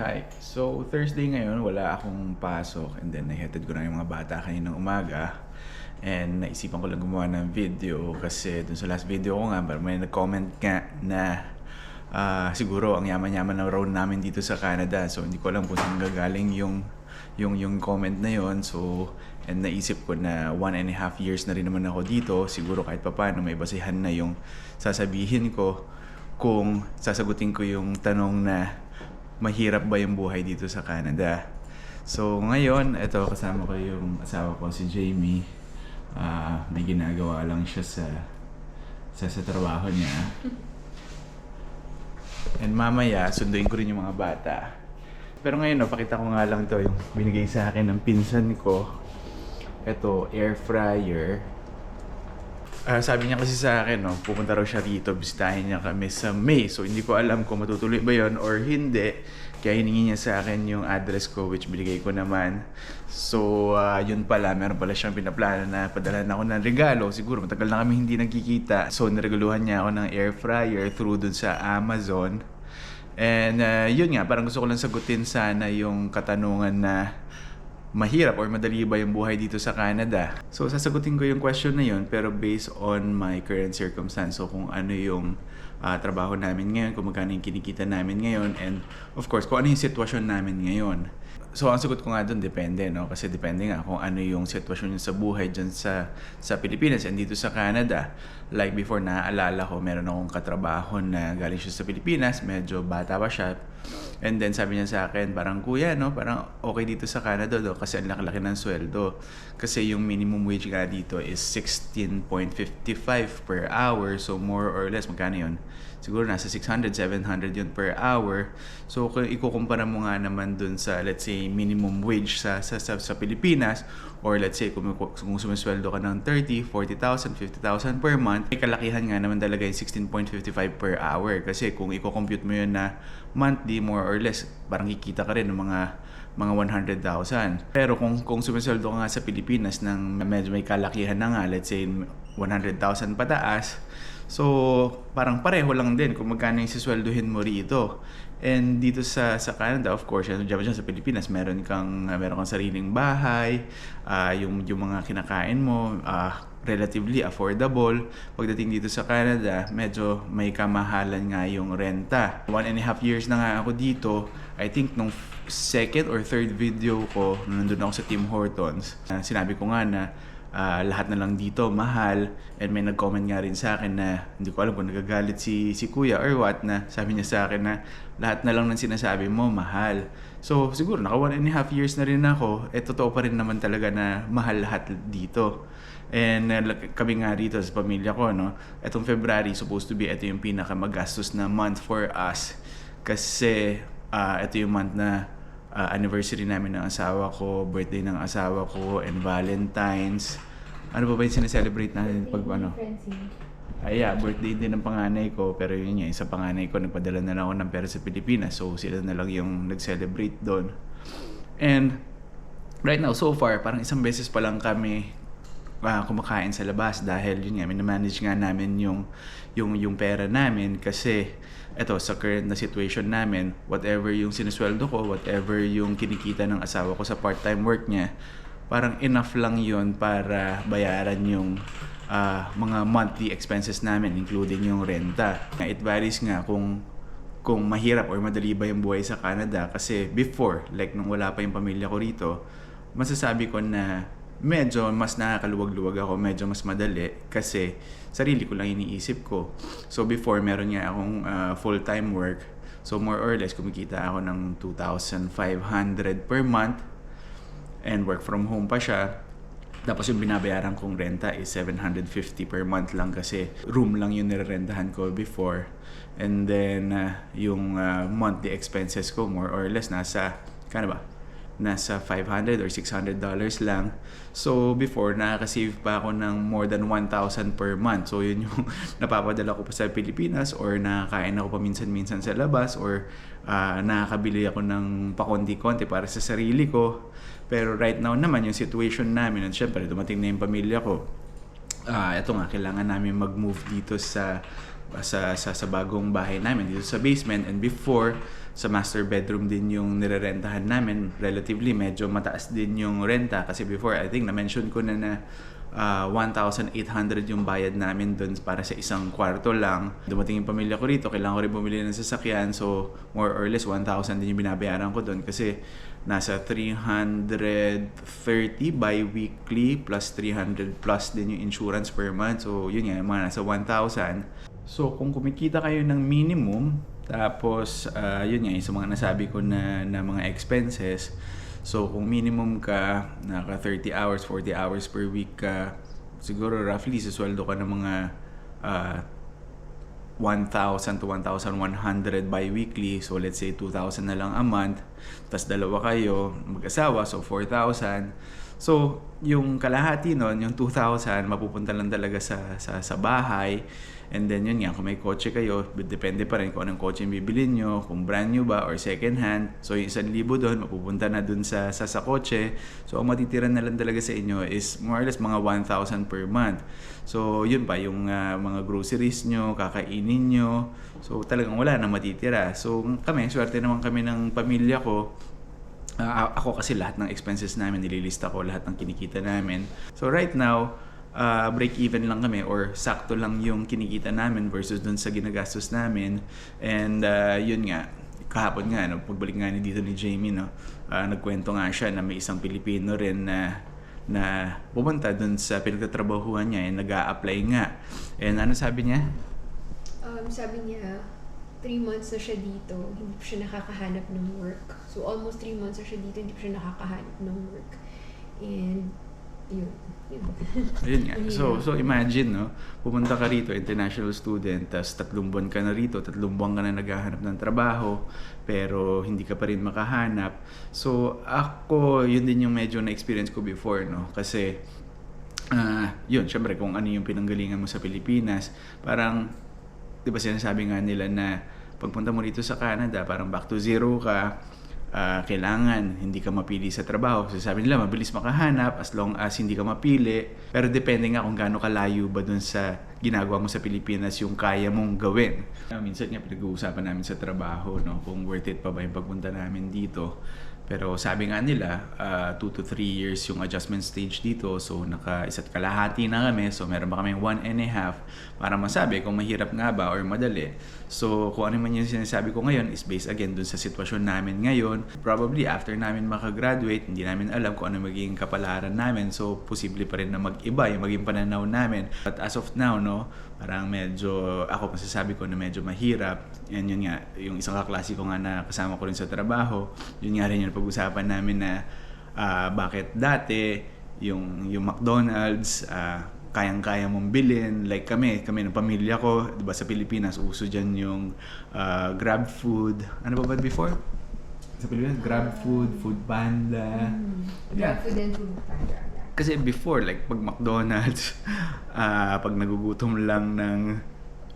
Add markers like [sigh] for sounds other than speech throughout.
Hi. So, Thursday ngayon, wala akong pasok and then nahihatid ko na yung mga bata kaninang umaga. And naisipan ko lang gumawa ng video kasi dun sa last video ko nga, may nag-comment nga na ah, siguro ang yaman-yaman ng road namin dito sa Canada. So, hindi ko alam kung saan gagaling yung yung yung comment na yon so and naisip ko na one and a half years na rin naman ako dito siguro kahit papaano may basihan na yung sasabihin ko kung sasagutin ko yung tanong na mahirap ba yung buhay dito sa Canada. So ngayon, ito kasama ko yung asawa ko si Jamie. Ah, may ginagawa lang siya sa sa, sa trabaho niya. And mamaya, sunduin ko rin yung mga bata. Pero ngayon, no, pakita ko nga lang to yung binigay sa akin ng pinsan ko. Ito, air fryer. Ah, sabi niya kasi sa akin, no, pupunta raw siya rito, bisitahin niya kami sa May. So, hindi ko alam kung matutuloy ba yon or hindi. Kaya hiningi niya sa akin yung address ko, which binigay ko naman. So, ah, yun pala, meron pala siyang pinaplano na padala ako ng regalo. Siguro, matagal na kami hindi nagkikita. So, nireguluhan niya ako ng air fryer through dun sa Amazon. And uh, yun nga, parang gusto ko lang sagutin sana yung katanungan na mahirap or madali ba yung buhay dito sa Canada. So sasagutin ko yung question na yun pero based on my current circumstance. So kung ano yung ah, trabaho namin ngayon, kung magkano yung kinikita namin ngayon and of course kung ano yung sitwasyon namin ngayon. So ang sagot ko nga doon depende no kasi depende nga kung ano yung sitwasyon niya sa buhay diyan sa sa Pilipinas and dito sa Canada. Like before naaalala ko meron akong katrabaho na galing siya sa Pilipinas, medyo bata pa siya. And then sabi niya sa akin, parang kuya, no, parang okay dito sa Canada do kasi ang laki-laki ng sweldo. Kasi yung minimum wage nga dito is 16.55 per hour. So more or less, magkano yun? Siguro nasa 600, 700 yun per hour. So kung ikukumpara mo nga naman dun sa, let's say, minimum wage sa, sa, sa, sa Pilipinas, or let's say, kung, kung sumisweldo ka ng 30, 40,000, 50,000 per month, may kalakihan nga naman talaga yung 16.55 per hour. Kasi kung i-compute mo yun na monthly, more or less, parang kikita ka rin ng mga mga 100,000. Pero kung kung sumisweldo ka nga sa Pilipinas ng medyo may kalakihan na nga, let's say 100,000 pataas, so parang pareho lang din kung magkano yung sisweldohin mo rito. And dito sa sa Canada, of course, ano dyan sa Pilipinas, meron kang meron kang sariling bahay, ah, yung yung mga kinakain mo, ah, relatively affordable. Pagdating dito sa Canada, medyo may kamahalan nga yung renta. One and a half years na nga ako dito. I think nung second or third video ko, nung nandun ako sa Tim Hortons, ah, sinabi ko nga na ah, lahat na lang dito mahal and may nag-comment nga rin sa akin na hindi ko alam kung nagagalit si si kuya or what na sabi niya sa akin na lahat na lang ng sinasabi mo mahal. So siguro naka one and a half years na rin ako eh totoo pa rin naman talaga na mahal lahat dito. And uh, kami nga rito sa pamilya ko no etong February supposed to be ito yung pinaka magastos na month for us. Kasi ah, ito yung month na ah, anniversary namin ng asawa ko, birthday ng asawa ko, and Valentine's. Ano ba ba yung sineselebrate natin pag ano? Ay, yeah, birthday din ng panganay ko, pero yun nga, sa panganay ko, nagpadala na lang ako ng pera sa Pilipinas, so sila na lang yung nag-celebrate doon. And right now, so far, parang isang beses pa lang kami ah, kumakain sa labas dahil yun nga, minamanage nga namin yung, yung, yung pera namin kasi eto sa current na situation namin, whatever yung sinisweldo ko, whatever yung kinikita ng asawa ko sa part-time work niya, parang enough lang yun para bayaran yung ah, mga monthly expenses namin, including yung renta. It varies nga kung kung mahirap or madali ba yung buhay sa Canada kasi before, like nung wala pa yung pamilya ko rito, masasabi ko na medyo mas nakakaluwag-luwag ako, medyo mas madali kasi sarili ko lang iniisip ko. So before, meron nga akong ah, full-time work. So more or less, kumikita ako ng 2,500 per month and work from home pa siya. Tapos yung binabayaran kong renta is 750 per month lang kasi room lang yung nirerentahan ko before. And then uh, yung uh, monthly expenses ko more or less nasa, kano ba? Nasa 500 or 600 dollars lang. So before, nakaka-save pa ako ng more than 1,000 per month. So yun yung [laughs] napapadala ko pa sa Pilipinas or nakakain ako paminsan-minsan sa labas or uh, nakakabili ako ng pakonti-konti para sa sarili ko. Pero right now naman yung situation namin at syempre dumating na yung pamilya ko. Ah, ito nga kailangan namin mag-move dito sa sa, sa, sa bagong bahay namin dito sa basement. And before, sa master bedroom din yung nirerentahan namin. Relatively, medyo mataas din yung renta. Kasi before, I think na-mention ko na na ah, 1,800 yung bayad namin doon para sa isang kwarto lang. Dumating yung pamilya ko rito, kailangan ko rin bumili ng sasakyan. So, more or less, 1,000 din yung binabayaran ko doon kasi nasa 330 bi-weekly plus 300 plus din yung insurance per month. So, yun nga, mga nasa 1,000. So, kung kumikita kayo ng minimum, tapos, ah, yun nga, sa mga nasabi ko na, na mga expenses, so kung minimum ka, naka 30 hours, 40 hours per week ka, siguro roughly, sisweldo ka ng mga ah, 1,000 to 1,100 bi-weekly. So, let's say 2,000 na lang a month. Tapos dalawa kayo, mag-asawa, so 4,000. So, yung kalahati nun, yung 2,000, mapupunta lang talaga sa, sa, sa bahay. And then yun nga, kung may kotse kayo, depende pa rin kung anong kotse yung bibilin nyo, kung brand new ba or second hand. So yung 1,000 doon, mapupunta na doon sa, sa, sa kotse. So ang matitira na lang talaga sa inyo is more or less mga 1,000 per month. So yun pa, yung ah, mga groceries nyo, kakainin nyo. So talagang wala na matitira. So kami, swerte naman kami ng pamilya ko. Ah, ako kasi lahat ng expenses namin nililista ko, lahat ng kinikita namin. So right now, uh, break even lang kami or sakto lang yung kinikita namin versus dun sa ginagastos namin. And uh, yun nga, kahapon nga, no, pagbalik nga ni dito ni Jamie, no, ah, nagkwento nga siya na may isang Pilipino rin na na pumunta dun sa pinagtatrabahuhan niya and nag apply nga. And ano sabi niya? Um, sabi niya, three months na siya dito, hindi pa siya nakakahanap ng work. So, almost three months na siya dito, hindi pa siya nakakahanap ng work. And, yun. yun. Ayun nga. So, so imagine, no? Pumunta ka rito, international student, tapos tatlong buwan ka na rito, tatlong buwan ka na naghahanap ng trabaho, pero hindi ka pa rin makahanap. So, ako, yun din yung medyo na-experience ko before, no? Kasi, ah yun, syempre, kung ano yung pinanggalingan mo sa Pilipinas, parang, di ba sinasabi nga nila na pagpunta mo rito sa Canada, parang back to zero ka, ah, kailangan hindi ka mapili sa trabaho. So sabi nila, mabilis makahanap as long as hindi ka mapili. Pero depende nga kung gaano kalayo ba dun sa ginagawa mo sa Pilipinas yung kaya mong gawin. Uh, minsan nga pinag-uusapan namin sa trabaho, no, kung worth it pa ba yung pagpunta namin dito. Pero sabi nga nila, 2 to 3 years yung adjustment stage dito. So, naka isa't kalahati na kami. So, meron pa kami one and a half para masabi kung mahirap nga ba or madali. So, kung ano man yung sinasabi ko ngayon is based again dun sa sitwasyon namin ngayon. Probably after namin makagraduate, hindi namin alam kung ano magiging kapalaran namin. So, posible pa rin na mag-iba yung maging pananaw namin. But as of now, no, parang medyo, ako masasabi ko na medyo mahirap. And yun nga, yung isang kaklase ko nga na kasama ko rin sa trabaho, yun nga rin yung pag-usapan namin na ah, bakit dati yung, yung McDonald's, ah, kayang-kaya mong bilhin. Like kami, kami ng pamilya ko, di ba sa Pilipinas, uso dyan yung ah, Grab Food. Ano ba ba before? Sa Pilipinas, Grab Food, Food Panda. Yeah. Grab food and food panda. Kasi before, like pag McDonald's, [laughs] ah pag nagugutom lang ng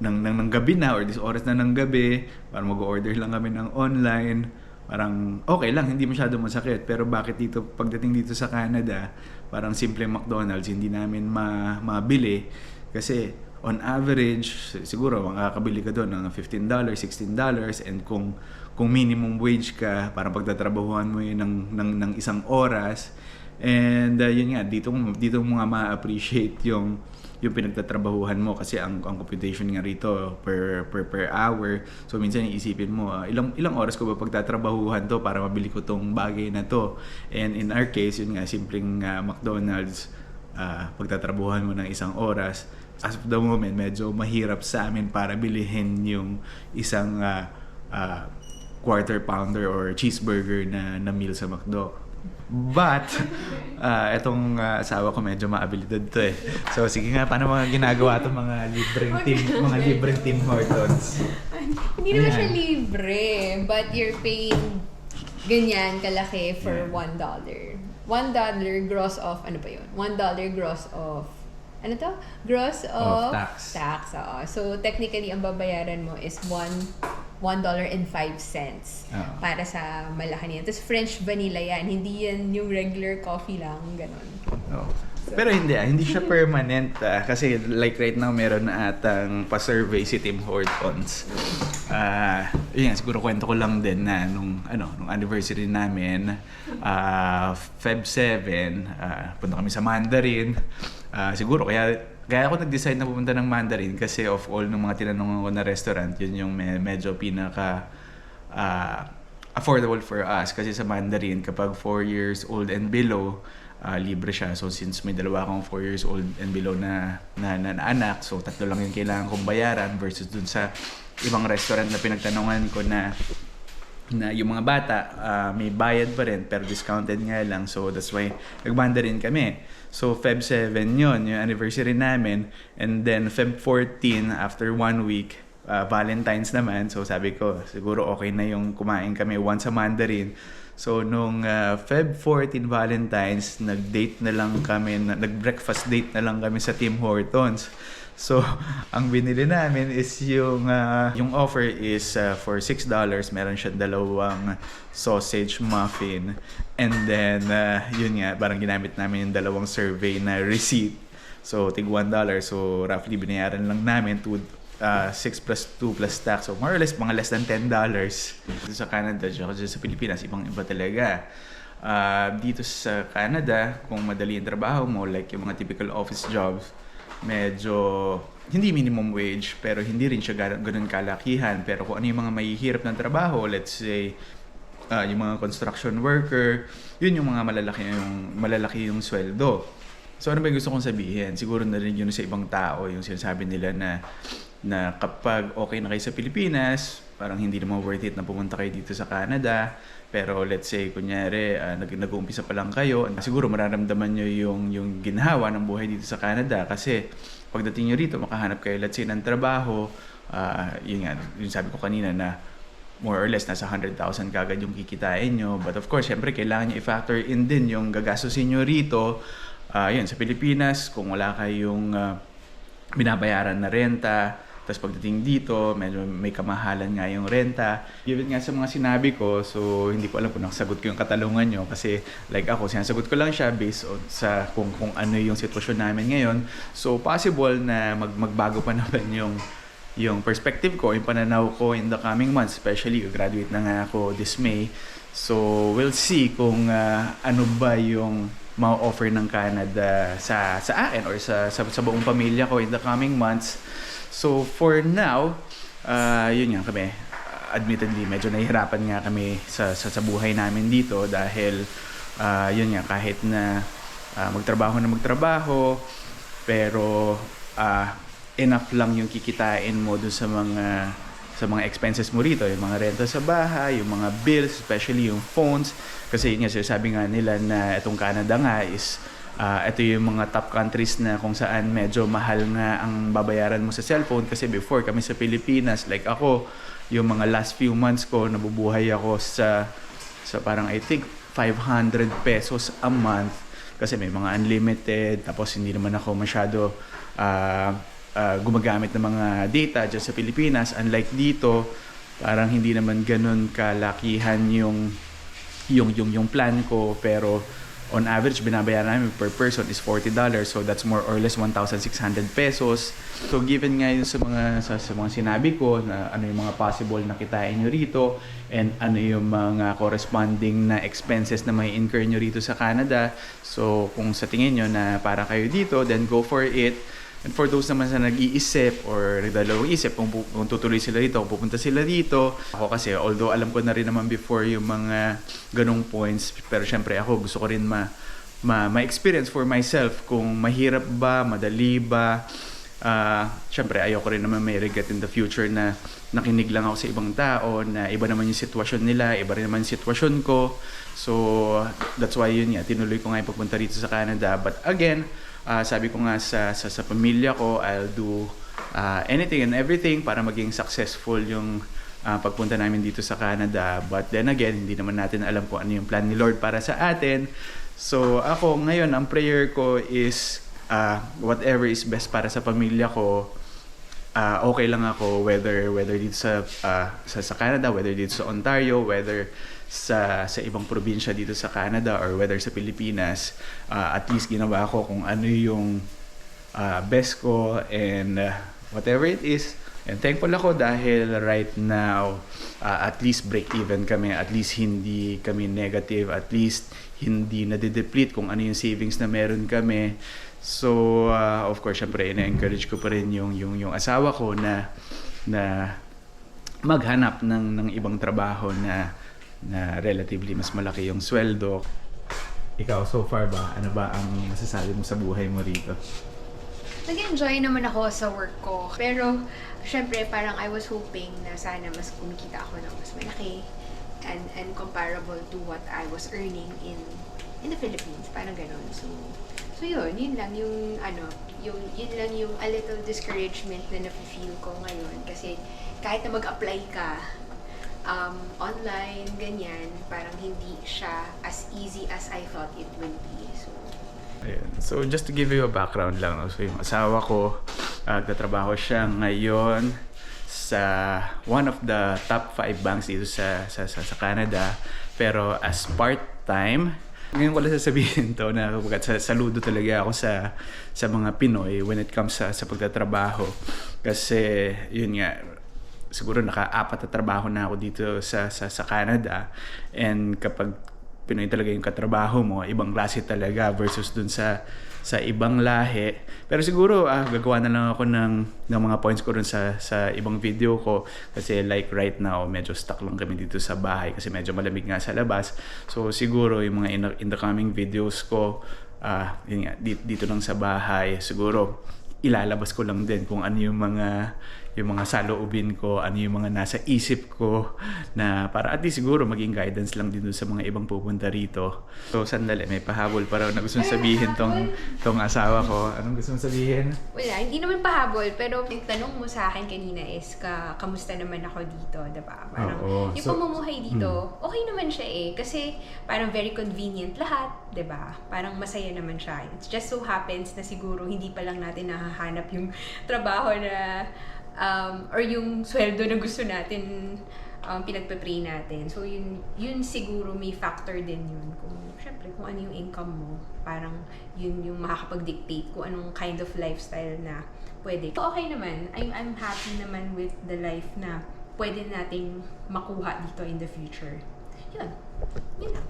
ng, ng, ng gabi na or this oras na ng gabi, para mag-order lang kami ng online, parang okay lang, hindi masyado masakit. Pero bakit dito, pagdating dito sa Canada, parang simple McDonald's, hindi namin ma mabili. Kasi on average, siguro makakabili ka doon ng $15, $16 and kung kung minimum wage ka, parang pagtatrabahuhan mo yun ng, ng, ng isang oras, And uh, yun nga, dito, dito mo nga ma-appreciate yung yung pinagtatrabahuhan mo kasi ang ang computation nga rito per per per hour. So minsan iisipin mo ah, ilang ilang oras ko ba pagtatrabahuhan to para mabili ko tong bagay na to? And in our case yun nga simpleng ah, McDonald's ah, pagtatrabahuhan mo ng isang oras. As of the moment medyo mahirap sa amin para bilihin yung isang ah, ah, quarter pounder or cheeseburger na na meal sa McDo But, ah etong ah, asawa ko medyo maabilidad to eh. So, sige nga, paano mga ginagawa to mga libreng team, mga libreng team Hortons? Hindi naman siya libre, but you're paying ganyan kalaki for Yeah. one dollar. One dollar gross of, ano pa yun? One dollar gross of, ano to? Gross Of of, tax. Tax, oo. So, technically, ang babayaran mo is one one dollar and five cents Oo. para sa malaki niyan. Tapos French vanilla yan. Hindi yan yung regular coffee lang, ganon. Oh. So, Pero hindi ah, hindi siya permanent ah. Kasi like right now meron na atang pa-survey si Tim Hortons. Ah, yun nga, siguro kwento ko lang din na nung ano, nung anniversary namin, ah Feb 7, ah, punta kami sa Mandarin. Ah, siguro kaya kaya ako nag-decide na pupunta ng Mandarin kasi of all ng mga tinanong ko na restaurant, yun yung me- medyo pinaka ah, affordable for us kasi sa Mandarin kapag 4 years old and below ah, libre siya. So since may dalawa akong 4 years old and below na, na, na, na anak, so tatlo lang yung kailangan kong bayaran versus dun sa ibang restaurant na pinagtanungan ko na na yung mga bata ah, may bayad pa rin pero discounted nga lang. So that's why nagbanda rin kami. So Feb 7 yon yung anniversary namin. And then Feb 14 after one week ah, Valentine's naman. So sabi ko siguro okay na yung kumain kami once a Mandarin so nung ah, Feb 14 Valentine's nag-date na lang kami na- nag-breakfast date na lang kami sa Tim Hortons So, [laughs] ang binili namin is yung ah, yung offer is ah, for $6. Meron siya dalawang sausage muffin. And then, ah, yun nga, parang ginamit namin yung dalawang survey na [laughs] receipt. So, tig $1. So, roughly binayaran lang namin to ah, 6 plus 2 plus tax. So, more or less, mga less than $10. Dito sa Canada, dito sa Pilipinas, ibang iba talaga. Ah, dito sa Canada, kung madali ang trabaho mo, like yung mga typical office jobs, medyo hindi minimum wage pero hindi rin siya ga- ganun kalakihan. Pero kung ano yung mga mahihirap ng trabaho let's say ah, yung mga construction worker yun yung mga malalaki yung malalaki yung sweldo. So ano ba yung gusto kong sabihin? Siguro na rin yun sa ibang tao yung sinasabi nila na na kapag okay na kayo sa Pilipinas parang hindi naman worth it na pumunta kayo dito sa Canada pero let's say, kunyari, nag nag-uumpisa pa lang kayo, siguro mararamdaman nyo yung, yung ginhawa ng buhay dito sa Canada kasi pagdating nyo rito, makahanap kayo, let's say, ng trabaho, ah, yun nga, yung sabi ko kanina na more or less nasa 100,000 kagad yung kikitain nyo. But of course, syempre, kailangan nyo i-factor in din yung gagastusin nyo rito. Ah, yun, sa Pilipinas, kung wala kayong ah, binabayaran na renta, tapos pagdating dito, medyo may kamahalan nga yung renta. Given nga sa mga sinabi ko, so hindi ko alam kung nakasagot ko yung katalungan nyo kasi like ako, sinasagot ko lang siya based on sa kung, kung ano yung sitwasyon namin ngayon. So possible na mag, magbago pa [laughs] naman yung yung perspective ko, yung pananaw ko in the coming months, especially graduate na nga ako this May. So we'll see kung ah, ano ba yung ma-offer ng Canada sa sa akin or sa, sa sa buong pamilya ko in the coming months. So for now, ah yun nga kami. Admittedly, medyo nahihirapan nga kami sa sa, sa buhay namin dito dahil ah yun nga kahit na ah, magtrabaho na magtrabaho pero ah enough lang yung kikitain mo dun sa mga sa mga expenses mo rito, yung mga renta sa bahay, yung mga bills, especially yung phones. Kasi yun nga, sabi nga nila na itong Canada nga is ah ito yung mga top countries na kung saan medyo mahal nga ang babayaran mo sa cellphone. Kasi before kami sa Pilipinas, like ako, yung mga last few months ko, nabubuhay ako sa, sa parang I think 500 pesos a month kasi may mga unlimited tapos hindi naman ako masyado ah, ah, gumagamit ng mga data dyan sa Pilipinas unlike dito parang hindi naman ganun kalakihan yung yung yung yung plan ko pero on average binabayaran namin per person is $40 so that's more or less 1,600 pesos. So given nga yun sa mga sa, sa mga sinabi ko na ano yung mga possible na kitain nyo rito and ano yung mga corresponding na expenses na may incur nyo rito sa Canada. So kung sa tingin nyo na para kayo dito then go for it And for those naman sa nag-iisip or nagdalawang isip kung, kung tutuloy sila dito, kung pupunta sila dito. Ako kasi, although alam ko na rin naman before yung mga ganong points, pero syempre ako gusto ko rin ma, ma, ma-experience for myself kung mahirap ba, madali ba. Ah, syempre, ayoko rin naman may regret in the future na nakinig lang ako sa ibang tao, na iba naman yung sitwasyon nila, iba rin naman yung sitwasyon ko. So, that's why yun nga, tinuloy ko nga yung pagpunta rito sa Canada. But again, ah, sabi ko nga sa, sa, sa pamilya ko, I'll do ah, anything and everything para maging successful yung ah, pagpunta namin dito sa Canada. But then again, hindi naman natin alam kung ano yung plan ni Lord para sa atin. So ako ngayon, ang prayer ko is ah, whatever is best para sa pamilya ko, ah, okay lang ako whether whether dito sa, ah, sa sa Canada, whether dito sa Ontario, whether sa sa ibang probinsya dito sa Canada or whether sa Pilipinas, ah, at least ginawa ko kung ano yung ah, best ko and ah, whatever it is. And thankful ako dahil right now, ah, at least break even kami, at least hindi kami negative, at least hindi nade-deplete kung ano yung savings na meron kami. So, ah, of course, syempre, ina-encourage ko pa rin yung, yung, yung asawa ko na, na maghanap ng, ng ibang trabaho na, na relatively mas malaki yung sweldo. Ikaw, so far ba, ano ba ang masasabi mo sa buhay mo rito? Nag-enjoy naman ako sa work ko. Pero, syempre, parang I was hoping na sana mas kumikita ako ng mas malaki and, and comparable to what I was earning in in the Philippines. Parang ganun. So, so yun, yun lang yung, ano, yung, yun lang yung a little discouragement na nafe-feel ko ngayon. Kasi kahit na mag-apply ka, um, online, ganyan, parang hindi siya as easy as I thought it would be. So, Ayun. So, just to give you a background lang. No? So, yung asawa ko, uh, siya ngayon sa one of the top 5 banks dito sa, sa, sa, sa Canada. Pero as part-time, ngayon ko lang sasabihin to na sa, saludo talaga ako sa sa mga Pinoy when it comes sa, sa pagtatrabaho. Kasi, yun nga, siguro naka-apat na trabaho na ako dito sa, sa, sa Canada. And kapag Pinoy talaga yung katrabaho mo, ibang klase talaga versus dun sa sa ibang lahi. Pero siguro ah, gagawa na lang ako ng, ng mga points ko rin sa, sa ibang video ko. Kasi like right now, medyo stuck lang kami dito sa bahay kasi medyo malamig nga sa labas. So siguro yung mga in, in the coming videos ko, ah, yun nga, dito, dito lang sa bahay, siguro ilalabas ko lang din kung ano yung mga yung mga saloobin ko, ano yung mga nasa isip ko na para at least siguro maging guidance lang din sa mga ibang pupunta rito. So sandali, may pahabol pa raw na gusto sabihin tong, tong asawa ko. Anong gusto mong sabihin? Wala, hindi naman pahabol, pero yung tanong mo sa akin kanina is, ka, kamusta naman ako dito, diba? Parang, Oo. yung So, pamumuhay dito, okay naman siya eh. Kasi, parang very convenient lahat, diba? Parang masaya naman siya. It just so happens na siguro hindi pa lang natin nahahanap yung trabaho na, um, or yung sweldo na gusto natin um, pinagpe-pray natin. So, yun, yun siguro may factor din yun. Kung, syempre, kung ano yung income mo, parang yun yung makakapag-dictate kung anong kind of lifestyle na pwede. So, okay naman. I'm, I'm happy naman with the life na pwede nating makuha dito in the future. Yun. Yun lang.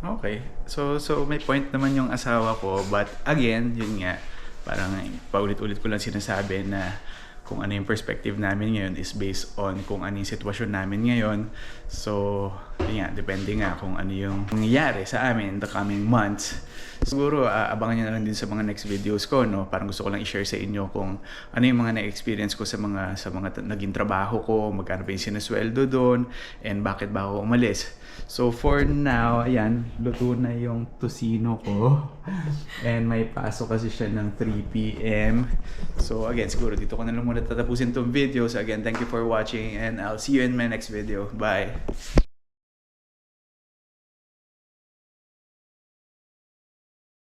Okay. So so may point naman yung asawa ko but again, yun nga parang paulit-ulit ko lang sinasabi na kung ano yung perspective namin ngayon is based on kung ano yung sitwasyon namin ngayon. So, yun nga, depende nga kung ano yung nangyayari sa amin in the coming months. Siguro, ah, abangan nyo na lang din sa mga next videos ko, no? Parang gusto ko lang i-share sa inyo kung ano yung mga na-experience ko sa mga sa mga naging trabaho ko, magkano ba yung sinasweldo doon, and bakit ba ako umalis. So, for now, ayan, luto na yung tosino ko. And may pasok kasi siya ng 3 p.m. So, again, siguro dito ko na lang muna tatapusin tong video. So, again, thank you for watching and I'll see you in my next video. Bye!